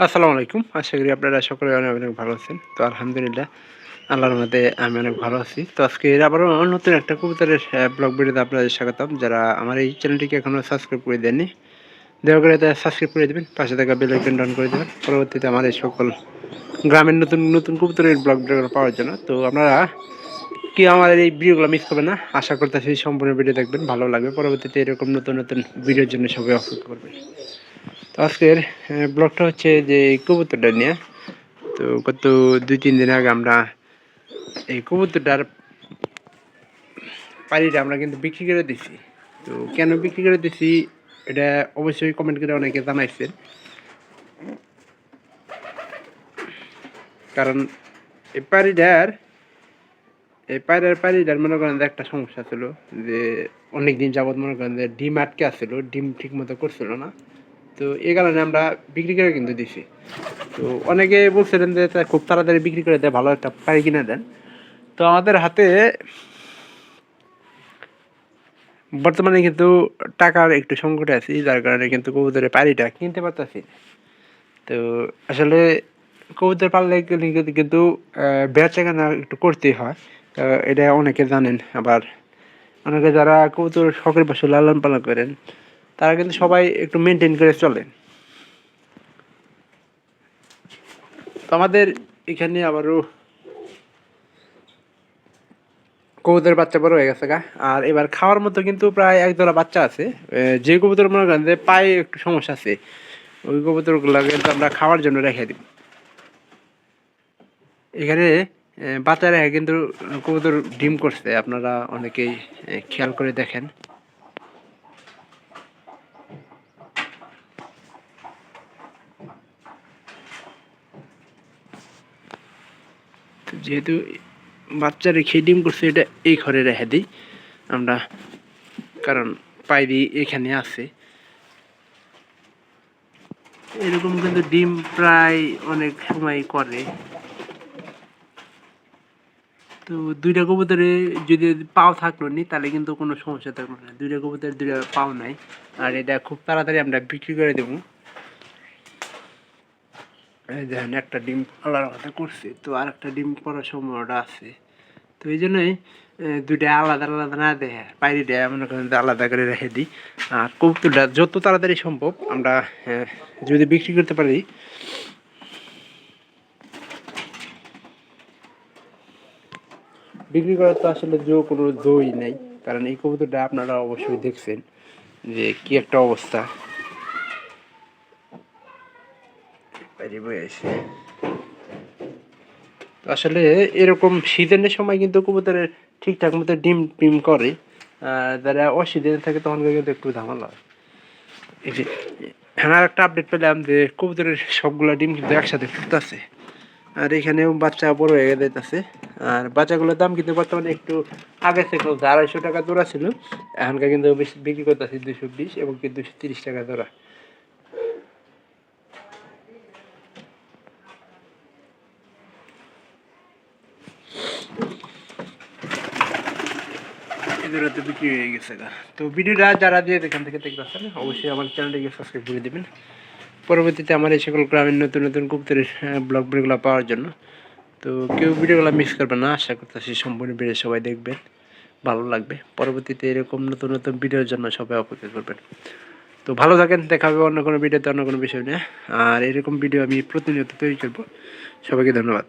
আসসালামু আলাইকুম। আশা করি আপনারা সকলে অনেক অনেক ভালো আছেন। তো আলহামদুলিল্লাহ, আল্লাহর মধ্যে আমি অনেক ভালো আছি। তো আজকে আবারও নতুন একটা কবুতরের ব্লগ ভিডিওতে আপনাদের স্বাগতম। যারা আমার এই চ্যানেলটিকে এখনও সাবস্ক্রাইব করে দেননি দেওয়া করে তারা সাবস্ক্রাইব করে দেবেন, পাশে থাকা বেল আইকন ডাউন করে দেবেন। পরবর্তীতে আমার এই সকল গ্রামের নতুন নতুন কবুতরের ব্লগ ভিডিওগুলো পাওয়ার জন্য। তো আপনারা কি আমার এই ভিডিওগুলো মিস করবেন না? আশা করতেছি সম্পূর্ণ ভিডিও দেখবেন, ভালো লাগবে। পরবর্তীতে এরকম নতুন নতুন ভিডিওর জন্য সবাই অপেক্ষা করবেন। আজকের ব্লগটা হচ্ছে যে কবুতরটা নিয়ে। তো গত দুই, তিন দিন আগে আমরা এই কবুতরটার পাড়িটা আমরা কিন্তু বিক্রি করে দিছি। তো কেন বিক্রি করে দিছি, এটা অবশ্যই কমেন্ট করে অনেকে জানাইছেন। কারণ এই পাড়িটার, এই পায়রার পাড়িটার মনে করেন একটা সমস্যা ছিল যে অনেক দিন যাবৎ মনে করেন যে ডিম আটকে আসছিল ডিম ঠিক মতো করছিল না। তো এই কারণে আমরা বিক্রি করে কিন্তু দিছি। তো অনেকে বলছিলেন যে খুব তাড়াতাড়ি বিক্রি করে দেয়, ভালো একটা পাড়ি কিনে দেন। তো আমাদের হাতে বর্তমানে কিন্তু টাকার একটু সংকটে আছি, যার কারণে কিন্তু কবুতরের পাড়িটা কিনতে পারতেছি তো আসলে কবুতর পাললে কিন্তু বেচা কেনা একটু করতেই হয়। এটা অনেকে জানেন আবার। অনেকে যারা কবুতর শখের বসে লালন পালন করেন তারা কিন্তু সবাই একটু মেনটেন করে চলে। তো আমাদের এখানে আবারও কবুতর বাচ্চা বড় হয়ে গেছে গা। আর এবার খাওয়ার মতো কিন্তু প্রায় এক দলা বাচ্চা আছে। যে কবুতর মনে করেন যে পায়ে একটু সমস্যা আছে, ওই কবুতরগুলো কিন্তু আমরা খাওয়ার জন্য রেখে দিই এখানে বাচ্চা রেখে কিন্তু কবুতর ডিম করছে। আপনারা অনেকেই খেয়াল করে দেখেন। যেহেতু বাচ্চা রেখে ডিম করছে, এটা এই ঘরে রেখে দিই। আমরা কারণ পাইরি এখানে আছে। এরকম কিন্তু ডিম প্রায় অনেক সময় করে। তো দুইটা কবুতরে যদি পাও থাকল নি, তাহলে কিন্তু কোনো সমস্যা থাকল না। দুইটা কবুতর দুইটা পাও নাই। আর এটা খুব তাড়াতাড়ি আমরা বিক্রি করে দেবো। একটা ডিম কথা করছে। তো আর একটা ডিম সময়টা আছে। তো এই জন্যই দুইটা আলাদা আলাদা না দেখে মনে করেন আলাদা করে রেখে দিই। আর কবুতরটা যত তাড়াতাড়ি সম্ভব আমরা যদি বিক্রি করতে পারি। বিক্রি করার তো আসলে জো কোনো জোই নেই, কারণ এই কবুতরটা আপনারা অবশ্যই দেখছেন যে কি একটা অবস্থা। বাইরে বয়ে আসে আসলে এরকম সিজনের সময় কিন্তু কবুতরের ঠিকঠাক মতো ডিম টিম করে যারা অসিজনে থাকে তখন কিন্তু একটু ঝামেলা হয়। এই যে হ্যাঁ একটা আপডেট পেলাম যে কবুতরের সবগুলো ডিম কিন্তু একসাথে ফুটতেছে। আর এখানেও বাচ্চা বড় হয়ে যেতেছে আর বাচ্চাগুলোর দাম কিন্তু বর্তমানে একটু আগে থেকে আড়াইশো টাকা দৌড়া ছিল। এখনকার কিন্তু বিক্রি করতেছে দুশো বিশ এবং কি দুশো তিরিশ টাকা দৌড়া এদেরও বিক্রি হয়ে গেছে তো ভিডিওটা যারা দিয়ে এখান থেকে দেখতে পাচ্ছেন অবশ্যই আমার চ্যানেলটিকে সাবস্ক্রাইব করে দেবেন। পরবর্তীতে আমার এই সকল গ্রামের নতুন নতুন কুপ্তের ব্লগ ভিডিওগুলো পাওয়ার জন্য। তো কেউ ভিডিওগুলো মিস করবে না, আশা করতেছি সম্পূর্ণ ভিডিও সবাই দেখবেন, ভালো লাগবে। পরবর্তীতে এরকম নতুন নতুন ভিডিওর জন্য সবাই অপেক্ষা করবেন। তো ভালো থাকেন, দেখা হবে অন্য কোনো ভিডিওতে অন্য কোনো বিষয় নিয়ে। আর এরকম ভিডিও আমি প্রতিনিয়ত তৈরি করব। সবাইকে ধন্যবাদ।